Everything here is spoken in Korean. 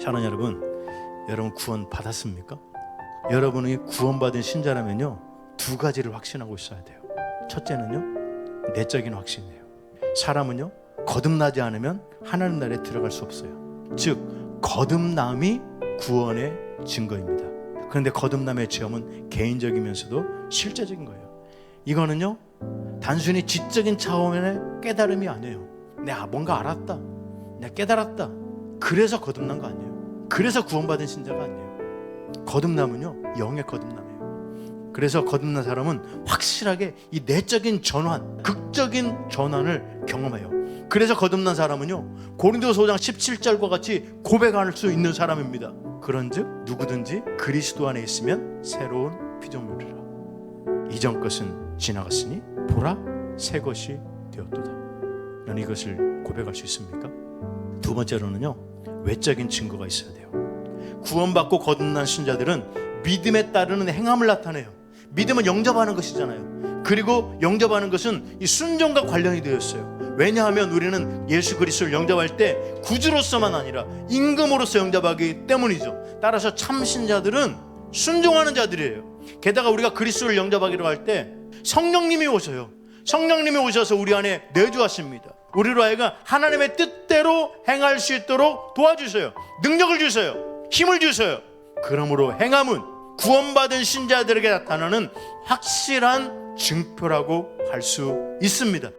사랑하는 여러분, 여러분 구원 받았습니까? 여러분이 구원받은 신자라면요 두 가지를 확신하고 있어야 돼요. 첫째는요 내적인 확신이에요. 사람은요 거듭나지 않으면 하나님 나라에 들어갈 수 없어요. 즉 거듭남이 구원의 증거입니다. 그런데 거듭남의 체험은 개인적이면서도 실제적인 거예요. 이거는요 단순히 지적인 차원의 깨달음이 아니에요. 내가 뭔가 알았다. 내가 깨달았다. 그래서 거듭난 거 아니에요. 그래서 구원받은 신자가 아니에요. 거듭남은요 영의 거듭남이에요. 그래서 거듭난 사람은 확실하게 이 내적인 전환, 극적인 전환을 경험해요. 그래서 거듭난 사람은요 고린도서 5장 17절과 같이 고백할 수 있는 사람입니다. 그런즉 누구든지 그리스도 안에 있으면 새로운 피조물이라. 이전 것은 지나갔으니 보라 새 것이 되었도다. 넌 이것을 고백할 수 있습니까? 두 번째로는요 외적인 증거가 있어야 돼요. 구원받고 거듭난 신자들은 믿음에 따르는 행함을 나타내요. 믿음은 영접하는 것이잖아요. 그리고 영접하는 것은 이 순종과 관련이 되어 있어요. 왜냐하면 우리는 예수 그리스도를 영접할 때 구주로서만 아니라 임금으로서 영접하기 때문이죠. 따라서 참 신자들은 순종하는 자들이에요. 게다가 우리가 그리스도를 영접하기로 할 때 성령님이 오셔요. 성령님이 오셔서 우리 안에 내주하십니다. 우리로 하여금 하나님의 뜻 대로 행할 수 있도록 도와주셔요. 능력을 주셔요. 힘을 주셔요. 그러므로 행함은 구원받은 신자들에게 나타나는 확실한 증표라고 할 수 있습니다.